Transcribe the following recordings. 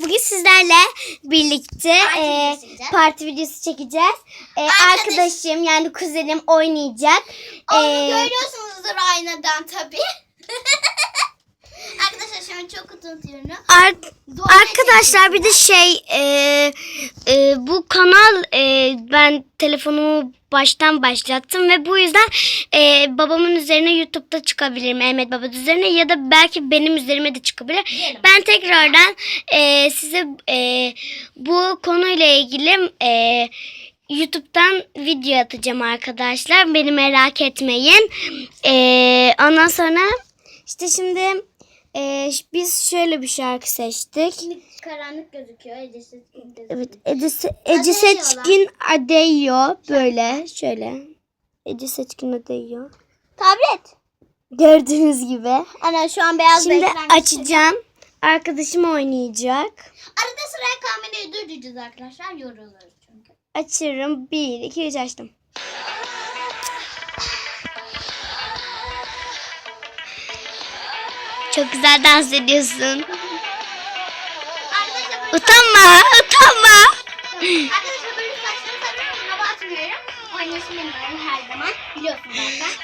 bugün sizlerle birlikte Parti e, videosu çekeceğiz. parti videosu çekeceğiz. E, Arkadaş- arkadaşım yani kuzenim oynayacak. Onu E, görüyorsunuzdur aynadan tabii. Şimdi çok unutuyorum. ar- arkadaşlar bir de şey e, e, bu kanal e, ben telefonumu baştan başlattım ve bu yüzden e, babamın üzerine YouTube'da çıkabilir Mehmet Baba üzerine ya da belki benim üzerime de çıkabilir. Diyelim. Ben tekrardan e, size e, bu konuyla ilgili e, YouTube'dan video atacağım arkadaşlar. Beni merak etmeyin. E, ondan sonra işte şimdi e, ş- biz şöyle bir şarkı seçtik. Karanlık gözüküyor. Ecesi Evet, Ece, Ece Seçkin Adeyo böyle şöyle. Ece Seçkin Adeyo. Tablet. Gördüğünüz gibi. Ana şu an beyaz Şimdi açacağım. Arkadaşım oynayacak. Arada sıraya kamerayı durduracağız arkadaşlar. Yoruluruz çünkü. Açıyorum. 1, 2, 3 açtım. Çok güzel dans ediyorsun. Utanma, utanma.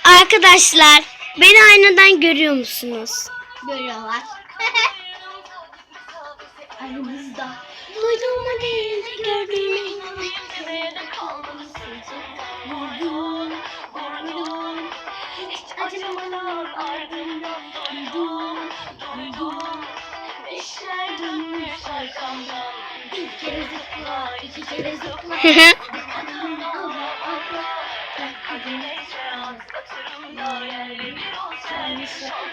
arkadaşlar beni aynadan görüyor musunuz? Görüyorlar. Aramızda. Duyduğuma değil de gördüğüme inanmayıp nerede kaldım Vurdum, vurdum. Hiç acımalar ardından kere.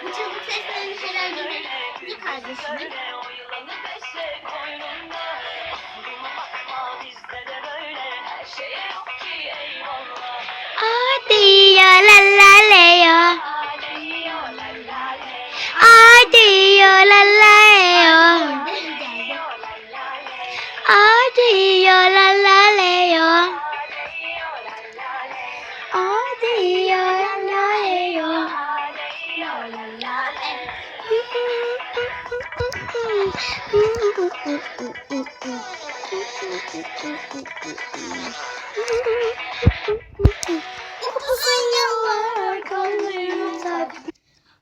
Bu çığlık seslerini herhalde bir kardeşimin. Adiyo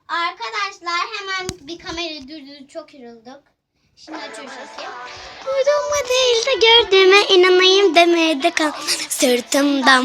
Arkadaşlar hemen bir kamerayı durdurdu çok yorulduk. Şimdi açıyoruz sesi. Duyduğuma değil de gördüğüme inanayım demeye de kal. Sırtımdan